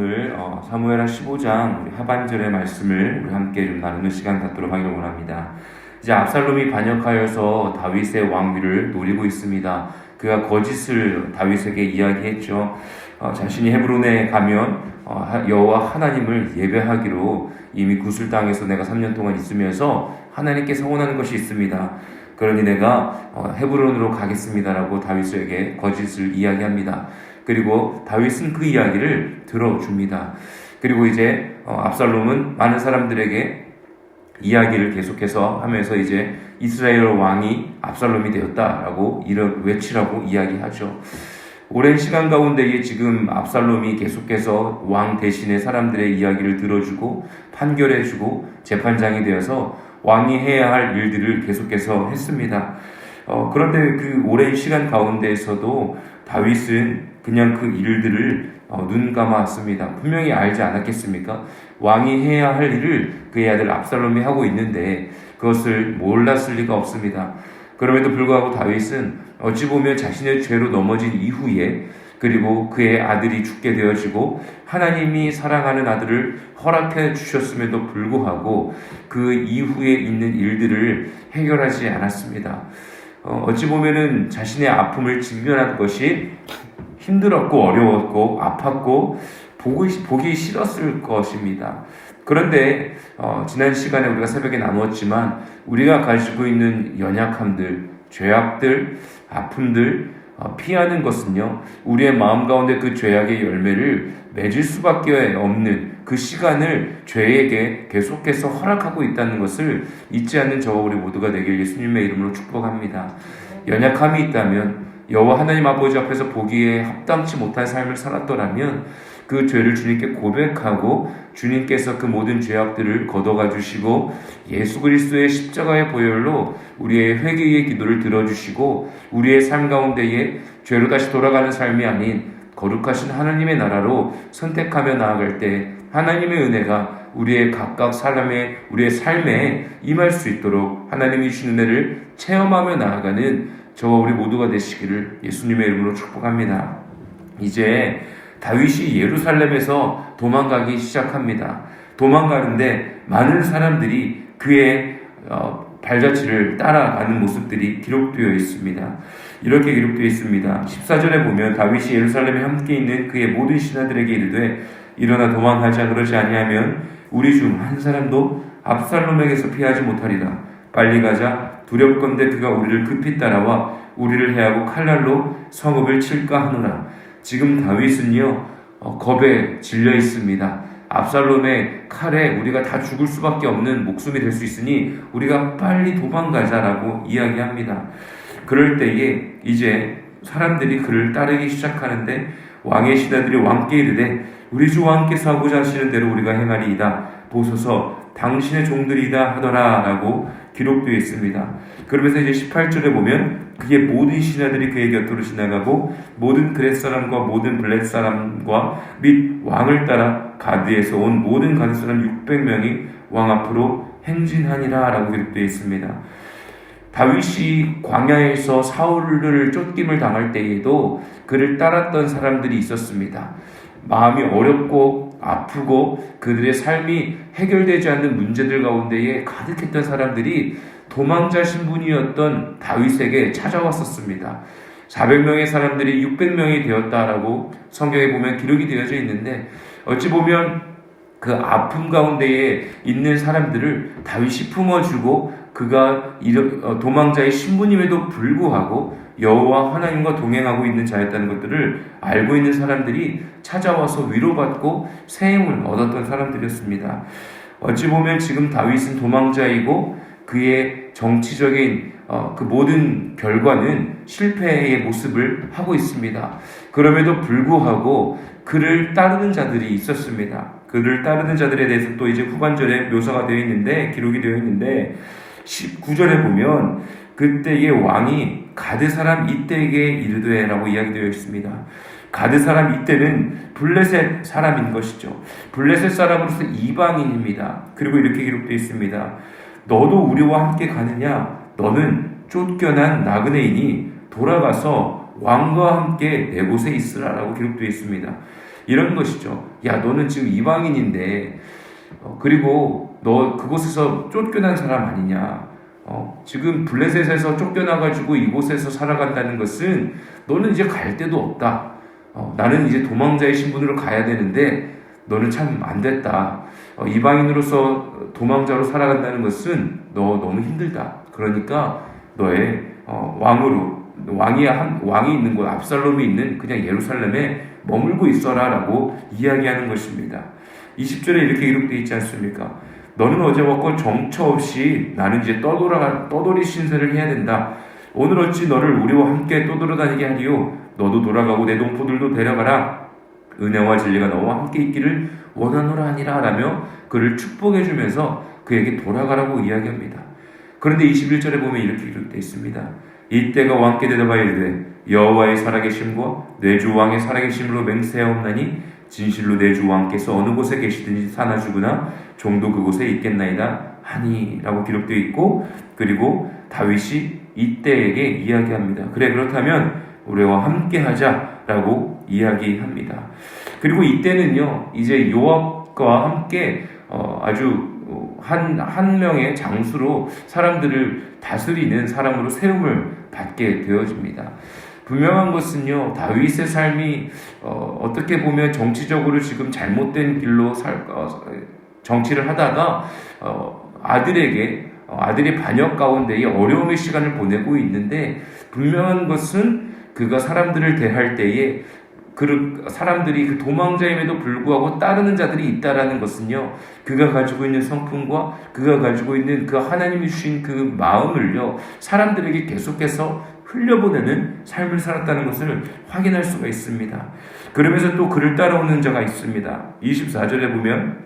오늘 어, 사무엘하 15장 우리 하반절의 말씀을 우리 함께 좀 나누는 시간 갖도록 하기를 원합니다. 이제 압살롬이 반역하여서 다윗의 왕위를 노리고 있습니다. 그가 거짓을 다윗에게 이야기했죠. 어, 자신이 헤브론에 가면 어, 하- 여호와 하나님을 예배하기로 이미 구슬 땅에서 내가 3년 동안 있으면서 하나님께 서원하는 것이 있습니다. 그러니 내가 어, 헤브론으로 가겠습니다라고 다윗에게 거짓을 이야기합니다. 그리고 다윗은 그 이야기를 들어줍니다. 그리고 이제 어, 압살롬은 많은 사람들에게 이야기를 계속해서 하면서 이제 이스라엘 왕이 압살롬이 되었다라고 이런 외치라고 이야기하죠. 오랜 시간 가운데에 지금 압살롬이 계속해서 왕 대신에 사람들의 이야기를 들어주고 판결해주고 재판장이 되어서 왕이 해야 할 일들을 계속해서 했습니다. 어, 그런데 그 오랜 시간 가운데에서도 다윗은 그냥 그 일들을 어, 눈 감았습니다. 분명히 알지 않았겠습니까? 왕이 해야 할 일을 그의 아들 압살롬이 하고 있는데 그것을 몰랐을 리가 없습니다. 그럼에도 불구하고 다윗은 어찌 보면 자신의 죄로 넘어진 이후에 그리고 그의 아들이 죽게 되어지고 하나님이 사랑하는 아들을 허락해 주셨음에도 불구하고 그 이후에 있는 일들을 해결하지 않았습니다. 어, 어찌 보면은 자신의 아픔을 직면한 것이 힘들었고 어려웠고 아팠고 보기, 보기 싫었을 것입니다. 그런데 어, 지난 시간에 우리가 새벽에 나누었지만 우리가 가지고 있는 연약함들, 죄악들, 아픔들 어, 피하는 것은요 우리의 마음 가운데 그 죄악의 열매를 맺을 수밖에 없는 그 시간을 죄에게 계속해서 허락하고 있다는 것을 잊지 않는 저와 우리 모두가 되길 예수님의 이름으로 축복합니다. 연약함이 있다면 여호와 하나님 아버지 앞에서 보기에 합당치 못한 삶을 살았더라면 그 죄를 주님께 고백하고 주님께서 그 모든 죄악들을 걷어가 주시고 예수 그리스도의 십자가의 보혈로 우리의 회개의 기도를 들어주시고 우리의 삶 가운데에 죄로 다시 돌아가는 삶이 아닌 거룩하신 하나님의 나라로 선택하며 나아갈 때 하나님의 은혜가 우리의 각각 사람의 우리의 삶에 임할 수 있도록 하나님이 주신 은혜를 체험하며 나아가는 저와 우리 모두가 되시기를 예수님의 이름으로 축복합니다. 이제 다윗이 예루살렘에서 도망가기 시작합니다. 도망가는데 많은 사람들이 그의 어, 발자취를 따라가는 모습들이 기록되어 있습니다. 이렇게 기록되어 있습니다. 14절에 보면 다윗이 예루살렘에 함께 있는 그의 모든 신하들에게 이르되 일어나 도망하자 그러지 아니하면 우리 중 한 사람도 압살롬에게서 피하지 못하리라. 빨리 가자 두렵건대 그가 우리를 급히 따라와 우리를 해하고 칼날로 성읍을 칠까 하노라. 지금 다윗은요 어, 겁에 질려 있습니다. 압살롬의 칼에 우리가 다 죽을 수밖에 없는 목숨이 될 수 있으니 우리가 빨리 도망가자라고 이야기합니다. 그럴 때에 이제 사람들이 그를 따르기 시작하는데 왕의 신하들이 왕께 이르되 우리 주 왕께서 하고자 하시는 대로 우리가 행하리이다. 보소서 당신의 종들이다 하더라 라고 기록되어 있습니다. 그러면서 이제 18절에 보면 그의 모든 신하들이 그의 곁으로 지나가고 모든 그렛 사람과 모든 블렛 사람과 및 왕을 따라 가드에서 온 모든 가드 사람 600명이 왕 앞으로 행진하니라 라고 기록되어 있습니다. 다윗이 광야에서 사울을 쫓김을 당할 때에도 그를 따랐던 사람들이 있었습니다. 마음이 어렵고 아프고 그들의 삶이 해결되지 않는 문제들 가운데에 가득했던 사람들이 도망자 신분이었던 다윗에게 찾아왔었습니다. 400명의 사람들이 600명이 되었다라고 성경에 보면 기록이 되어져 있는데 어찌 보면 그 아픔 가운데에 있는 사람들을 다윗이 품어주고 그가 어, 도망자의 신부님에도 불구하고 여호와 하나님과 동행하고 있는 자였다는 것들을 알고 있는 사람들이 찾아와서 위로받고 새 힘을 얻었던 사람들이었습니다. 어찌 보면 지금 다윗은 도망자이고 그의 정치적인 어, 그 모든 결과는 실패의 모습을 하고 있습니다. 그럼에도 불구하고 그를 따르는 자들이 있었습니다. 그를 따르는 자들에 대해서 또 이제 후반절에 묘사가 되어 있는데 기록이 되어 있는데 19절에 보면 그때의 왕이 가드 사람 이때에게 이르되라고 이야기되어 있습니다. 가드 사람 이때는 블레셋 사람인 것이죠. 블레셋 사람으로서 이방인입니다. 그리고 이렇게 기록되어 있습니다. 너도 우리와 함께 가느냐? 너는 쫓겨난 나그네이니 돌아가서 왕과 함께 내 곳에 있으라라고 기록되어 있습니다. 이런 것이죠. 야, 너는 지금 이방인인데, 어, 그리고 너 그곳에서 쫓겨난 사람 아니냐. 어, 지금 블레셋에서 쫓겨나가지고 이곳에서 살아간다는 것은 너는 이제 갈 데도 없다. 어, 나는 이제 도망자의 신분으로 가야 되는데 너는 참 안 됐다. 어, 이방인으로서 도망자로 살아간다는 것은 너 너무 힘들다. 그러니까 너의 어, 왕으로 왕이 한 왕이 있는 곳 압살롬이 있는 그냥 예루살렘에 머물고 있어라라고 이야기하는 것입니다. 20절에 이렇게 기록되어 있지 않습니까? 너는 어제 먹고 정처 없이 나는 이제 떠돌아 떠돌이 신세를 해야 된다. 오늘 어찌 너를 우리와 함께 떠돌아다니게 하리요. 너도 돌아가고 내 동포들도 데려가라. 은혜와 진리가 너와 함께 있기를 원하노라 하니라 라며 그를 축복해 주면서 그에게 돌아가라고 이야기합니다. 그런데 21절에 보면 이렇게 기록되어 있습니다. 이때가 왕께 대답하여 이르되 여호와의 살아계심과 내 주 왕의 살아계심으로 맹세하옵나니 진실로 내 주 왕께서 어느 곳에 계시든지 사나 죽으나 종도 그곳에 있겠나이다 하니라고 기록되어 있고 그리고 다윗이 이때에게 이야기합니다. 그래 그렇다면 우리와 함께 하자라고 이야기합니다. 그리고 이때는요 이제 요압과 함께 어, 아주 한, 한 명의 장수로 사람들을 다스리는 사람으로 세움을 받게 되어집니다. 분명한 것은요, 다윗의 삶이, 어, 떻게 보면 정치적으로 지금 잘못된 길로 살, 어, 정치를 하다가, 어, 아들에게, 어, 아들의 반역 가운데에 어려움의 시간을 보내고 있는데, 분명한 것은 그가 사람들을 대할 때에 그 사람들이 그 도망자임에도 불구하고 따르는 자들이 있다라는 것은요, 그가 가지고 있는 성품과 그가 가지고 있는 그 하나님이 주신 그 마음을요, 사람들에게 계속해서 흘려보내는 삶을 살았다는 것을 확인할 수가 있습니다. 그러면서 또 그를 따라오는 자가 있습니다. 24절에 보면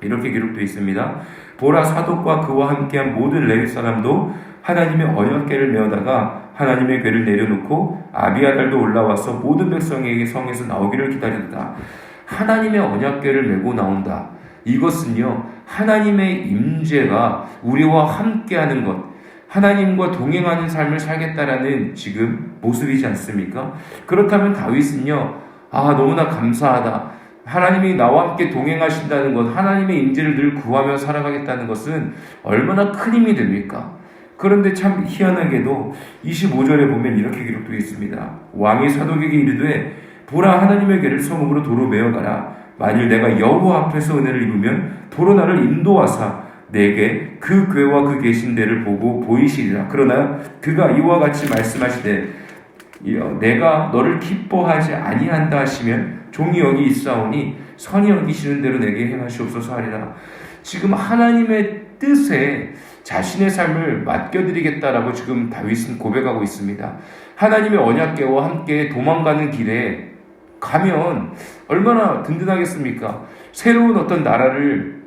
이렇게 기록되어 있습니다. 보라 사독과 그와 함께한 모든 레위 사람도 하나님의 언약궤를 메어다가 하나님의 궤를 내려놓고 아비아달도 올라와서 모든 백성에게 성에서 나오기를 기다린다. 하나님의 언약궤를 메고 나온다. 이것은요 하나님의 임재가 우리와 함께하는 것, 하나님과 동행하는 삶을 살겠다라는 지금 모습이지 않습니까? 그렇다면 다윗은요 아 너무나 감사하다. 하나님이 나와 함께 동행하신다는 것, 하나님의 임재를 늘 구하며 살아가겠다는 것은 얼마나 큰 힘이 됩니까? 그런데 참 희한하게도 25절에 보면 이렇게 기록되어 있습니다. 왕이 사독에게 이르되 보라 하나님의 괴를 성읍으로 도로 메어가라. 만일 내가 여호와 앞에서 은혜를 입으면 도로 나를 인도하사 내게 그 괴와 그 계신 데를 보고 보이시리라. 그러나 그가 이와 같이 말씀하시되 내가 너를 기뻐하지 아니한다 하시면 종이 여기 있사오니 선이 여기시는 대로 내게 행하시옵소서 하리라. 지금 하나님의 뜻에 자신의 삶을 맡겨드리겠다라고 지금 다윗은 고백하고 있습니다. 하나님의 언약계와 함께 도망가는 길에 가면 얼마나 든든하겠습니까? 새로운 어떤 나라를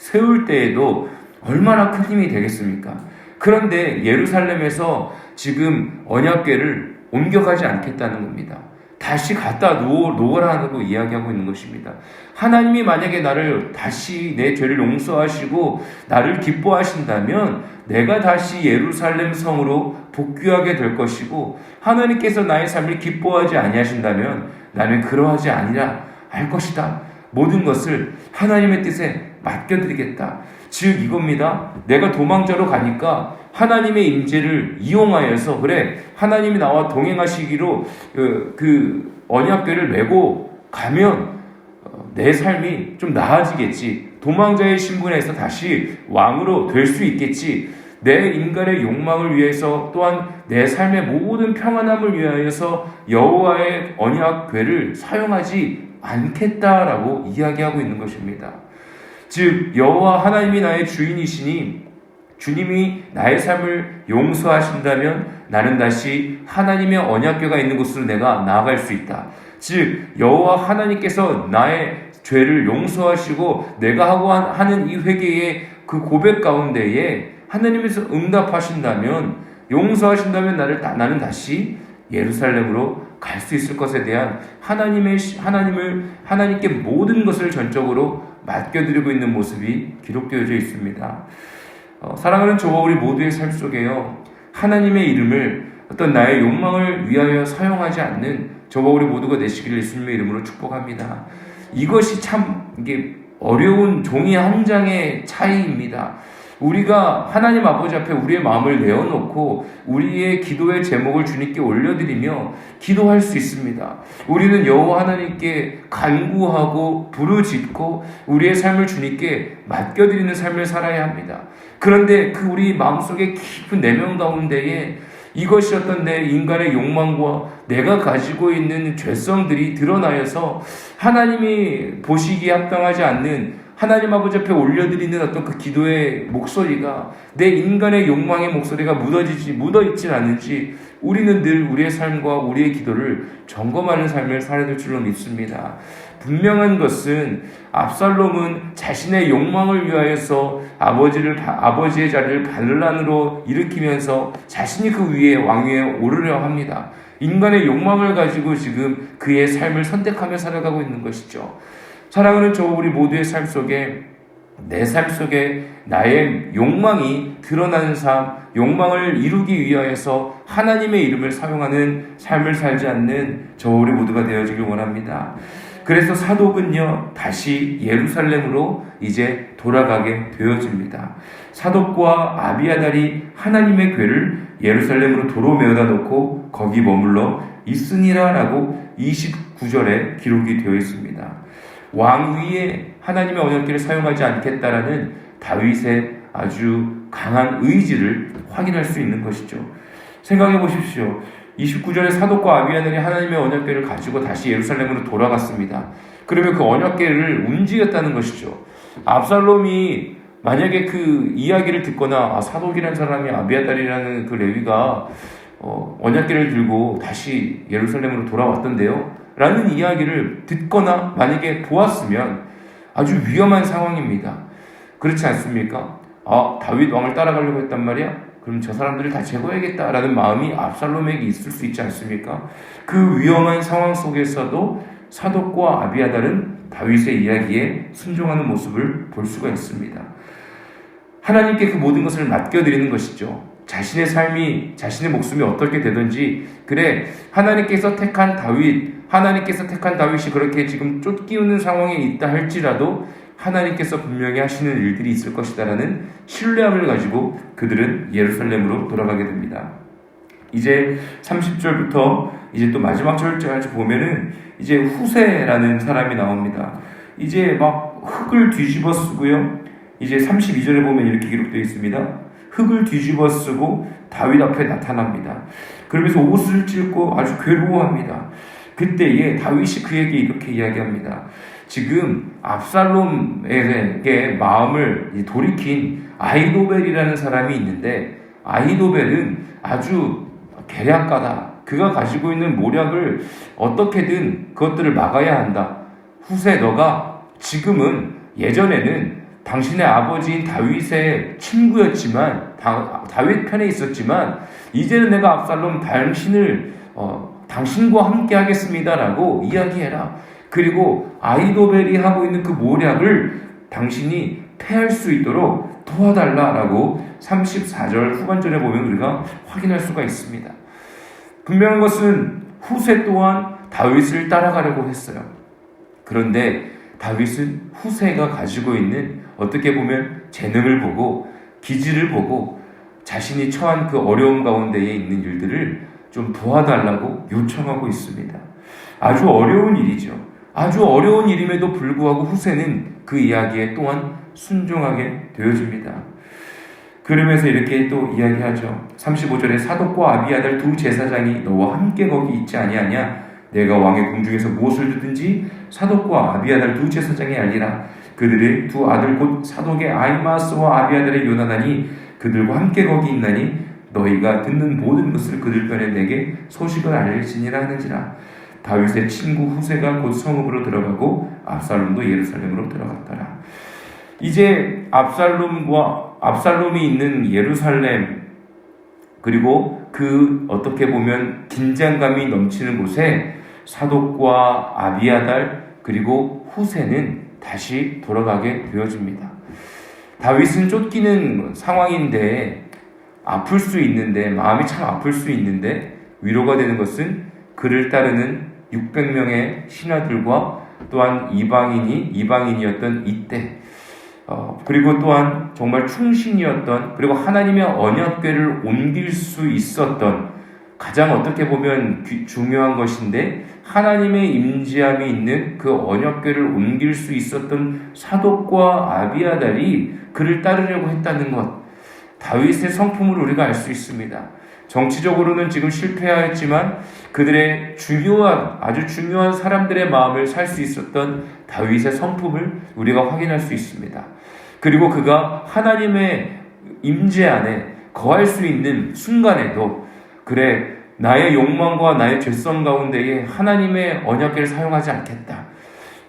세울 때에도 얼마나 큰 힘이 되겠습니까? 그런데 예루살렘에서 지금 언약궤를 옮겨가지 않겠다는 겁니다. 다시 갖다 놓, 놓으라고 이야기하고 있는 것입니다. 하나님이 만약에 나를 다시 내 죄를 용서하시고 나를 기뻐하신다면 내가 다시 예루살렘 성으로 복귀하게 될 것이고 하나님께서 나의 삶을 기뻐하지 아니하신다면 나는 그러하지 아니라 할 것이다. 모든 것을 하나님의 뜻에 맡겨드리겠다. 즉 이겁니다. 내가 도망자로 가니까 하나님의 임재를 이용하여서 그래 하나님이 나와 동행하시기로 그, 그 언약궤를 메고 가면 어, 내 삶이 좀 나아지겠지. 도망자의 신분에서 다시 왕으로 될 수 있겠지. 내 인간의 욕망을 위해서 또한 내 삶의 모든 평안함을 위하여서 여호와의 언약궤를 사용하지 않겠다라고 이야기하고 있는 것입니다. 즉 여호와 하나님이 나의 주인이시니 주님이 나의 삶을 용서하신다면 나는 다시 하나님의 언약궤가 있는 곳으로 내가 나아갈 수 있다. 즉 여호와 하나님께서 나의 죄를 용서하시고 내가 하고 하는 이 회개의 그 고백 가운데에 하나님께서 응답하신다면 용서하신다면 나를 나는 다시 예루살렘으로 갈 수 있을 것에 대한 하나님의 하나님을 하나님께 모든 것을 전적으로 맡겨드리고 있는 모습이 기록되어져 있습니다. 어, 사랑하는 저와 우리 모두의 삶 속에요. 하나님의 이름을 어떤 나의 욕망을 위하여 사용하지 않는 저와 우리 모두가 되시기를 예수님의 이름으로 축복합니다. 이것이 참 이게 어려운 종이 한 장의 차이입니다. 우리가 하나님 아버지 앞에 우리의 마음을 내어놓고 우리의 기도의 제목을 주님께 올려드리며 기도할 수 있습니다. 우리는 여호와 하나님께 간구하고 부르짖고 우리의 삶을 주님께 맡겨드리는 삶을 살아야 합니다. 그런데 그 우리 마음속에 깊은 내면 가운데에 이것이 어떤 내 인간의 욕망과 내가 가지고 있는 죄성들이 드러나여서 하나님이 보시기에 합당하지 않는 하나님 아버지 앞에 올려드리는 어떤 그 기도의 목소리가 내 인간의 욕망의 목소리가 묻어지지 묻어있질 않은지 우리는 늘 우리의 삶과 우리의 기도를 점검하는 삶을 살아야 될 줄로 믿습니다. 분명한 것은 압살롬은 자신의 욕망을 위하여서 아버지를 아버지의 자리를 반란으로 일으키면서 자신이 그 위에 왕위에 오르려 합니다. 인간의 욕망을 가지고 지금 그의 삶을 선택하며 살아가고 있는 것이죠. 사랑하는 저 우리 모두의 삶 속에 내 삶 속에 나의 욕망이 드러나는 삶, 욕망을 이루기 위하여서 하나님의 이름을 사용하는 삶을 살지 않는 저 우리 모두가 되어지길 원합니다. 그래서 사독은요, 다시 예루살렘으로 이제 돌아가게 되어집니다. 사독과 아비아달이 하나님의 괴를 예루살렘으로 도로 메어다 놓고 거기 머물러 있으니라 라고 29절에 기록이 되어 있습니다. 왕위에 하나님의 언약기를 사용하지 않겠다라는 다윗의 아주 강한 의지를 확인할 수 있는 것이죠. 생각해 보십시오. 29절에 사독과 아비아들이 하나님의 언약궤를 가지고 다시 예루살렘으로 돌아갔습니다. 그러면 그 언약궤를 움직였다는 것이죠. 압살롬이 만약에 그 이야기를 듣거나 아, 사독이라는 사람이 아비아달이라는 그 레위가 어, 언약궤를 들고 다시 예루살렘으로 돌아왔던데요. 라는 이야기를 듣거나 만약에 보았으면 아주 위험한 상황입니다. 그렇지 않습니까? 아, 다윗 왕을 따라가려고 했단 말이야? 그럼 저 사람들을 다 제거해야겠다라는 마음이 압살롬에게 있을 수 있지 않습니까? 그 위험한 상황 속에서도 사독과 아비아달은 다윗의 이야기에 순종하는 모습을 볼 수가 있습니다. 하나님께 그 모든 것을 맡겨드리는 것이죠. 자신의 삶이, 자신의 목숨이 어떻게 되든지, 그래, 하나님께서 택한 다윗, 하나님께서 택한 다윗이 그렇게 지금 쫓기는 상황에 있다 할지라도 하나님께서 분명히 하시는 일들이 있을 것이다라는 신뢰함을 가지고 그들은 예루살렘으로 돌아가게 됩니다. 이제 30절부터 이제 또 마지막 절까지 보면은 이제 후세라는 사람이 나옵니다. 이제 막 흙을 뒤집어 쓰고요. 이제 32절에 보면 이렇게 기록되어 있습니다. 흙을 뒤집어 쓰고 다윗 앞에 나타납니다. 그러면서 옷을 찢고 아주 괴로워합니다. 그때에 다윗이 그에게 이렇게 이야기합니다. 지금 압살롬에게 마음을 돌이킨 아이도벨이라는 사람이 있는데 아이도벨은 아주 계략가다. 그가 가지고 있는 모략을 어떻게든 그것들을 막아야 한다. 후세 너가 지금은 예전에는 당신의 아버지인 다윗의 친구였지만 다, 윗 편에 있었지만 이제는 내가 압살롬 당신을 어, 당신과 함께 하겠습니다라고 이야기해라. 그리고 아이도벨이 하고 있는 그 모략을 당신이 패할 수 있도록 도와달라라고 34절 후반절에 보면 우리가 확인할 수가 있습니다. 분명한 것은 후세 또한 다윗을 따라가려고 했어요. 그런데 다윗은 후세가 가지고 있는 어떻게 보면 재능을 보고 기질을 보고 자신이 처한 그 어려움 가운데에 있는 일들을 좀 도와달라고 요청하고 있습니다. 아주 어려운 일이죠. 아주 어려운 일임에도 불구하고 후세는 그 이야기에 또한 순종하게 되어집니다. 그러면서 이렇게 또 이야기하죠. 35절에 사독과 아비아들 두 제사장이 너와 함께 거기 있지 아니하냐? 내가 왕의 궁중에서 무엇을 듣든지 사독과 아비아들 두 제사장이 알리라. 그들의 두 아들 곧 사독의 아이마스와 아비아들의 요나단이 그들과 함께 거기 있나니 너희가 듣는 모든 것을 그들 편에 내게 소식을 알릴지니라 하는지라. 다윗의 친구 후세가 곧 성읍으로 들어가고 압살롬도 예루살렘으로 들어갔더라. 이제 압살롬과 압살롬이 있는 예루살렘 그리고 그 어떻게 보면 긴장감이 넘치는 곳에 사독과 아비아달 그리고 후세는 다시 돌아가게 되어집니다. 다윗은 쫓기는 상황인데 아플 수 있는데 마음이 참 아플 수 있는데 위로가 되는 것은 그를 따르는 600명의 신하들과 또한 이방인이 이방인이었던 이때 어, 그리고 또한 정말 충신이었던 그리고 하나님의 언약궤를 옮길 수 있었던 가장 어떻게 보면 귀- 중요한 것인데 하나님의 임재함이 있는 그 언약궤를 옮길 수 있었던 사독과 아비아달이 그를 따르려고 했다는 것 다윗의 성품을 우리가 알 수 있습니다. 정치적으로는 지금 실패하였지만 그들의 중요한 아주 중요한 사람들의 마음을 살 수 있었던 다윗의 성품을 우리가 확인할 수 있습니다. 그리고 그가 하나님의 임재 안에 거할 수 있는 순간에도 그래 나의 욕망과 나의 죄성 가운데에 하나님의 언약계를 사용하지 않겠다.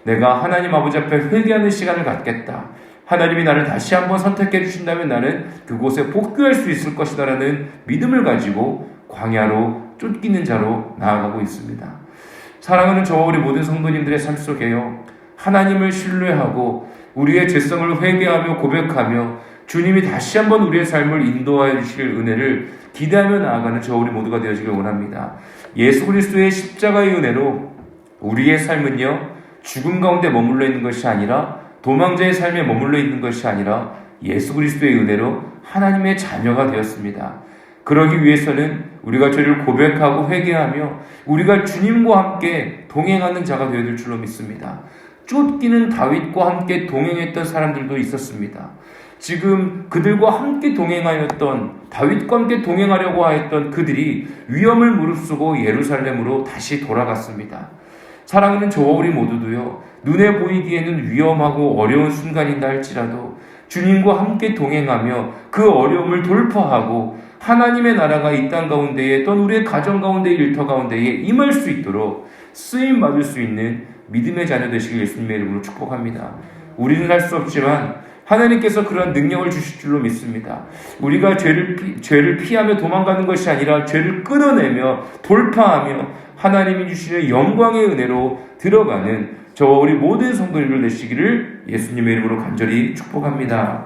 내가 하나님 아버지 앞에 회개하는 시간을 갖겠다. 하나님이 나를 다시 한번 선택해 주신다면 나는 그곳에 복귀할 수 있을 것이다라는 믿음을 가지고 광야로 쫓기는 자로 나아가고 있습니다. 사랑하는 저와 우리 모든 성도님들의 삶 속에요. 하나님을 신뢰하고 우리의 죄성을 회개하며 고백하며 주님이 다시 한번 우리의 삶을 인도하여 주실 은혜를 기대하며 나아가는 저 우리 모두가 되어지길 원합니다. 예수 그리스도의 십자가의 은혜로 우리의 삶은요 죽음 가운데 머물러 있는 것이 아니라 도망자의 삶에 머물러 있는 것이 아니라 예수 그리스도의 은혜로 하나님의 자녀가 되었습니다. 그러기 위해서는 우리가 저를 고백하고 회개하며 우리가 주님과 함께 동행하는 자가 되어야 될 줄로 믿습니다. 쫓기는 다윗과 함께 동행했던 사람들도 있었습니다. 지금 그들과 함께 동행하였던 다윗과 함께 동행하려고 하였던 그들이 위험을 무릅쓰고 예루살렘으로 다시 돌아갔습니다. 사랑하는 저와 우리 모두도요, 눈에 보이기에는 위험하고 어려운 순간인다 할지라도 주님과 함께 동행하며 그 어려움을 돌파하고 하나님의 나라가 이 땅 가운데에 또는 우리의 가정 가운데 일터 가운데에 임할 수 있도록 쓰임 받을 수 있는 믿음의 자녀 되시길 예수님의 이름으로 축복합니다. 우리는 할 수 없지만 하나님께서 그런 능력을 주실 줄로 믿습니다. 우리가 죄를, 피, 죄를 피하며 도망가는 것이 아니라 죄를 끊어내며 돌파하며 하나님이 주시는 영광의 은혜로 들어가는 저와 우리 모든 성도님들 되시기를 예수님의 이름으로 간절히 축복합니다.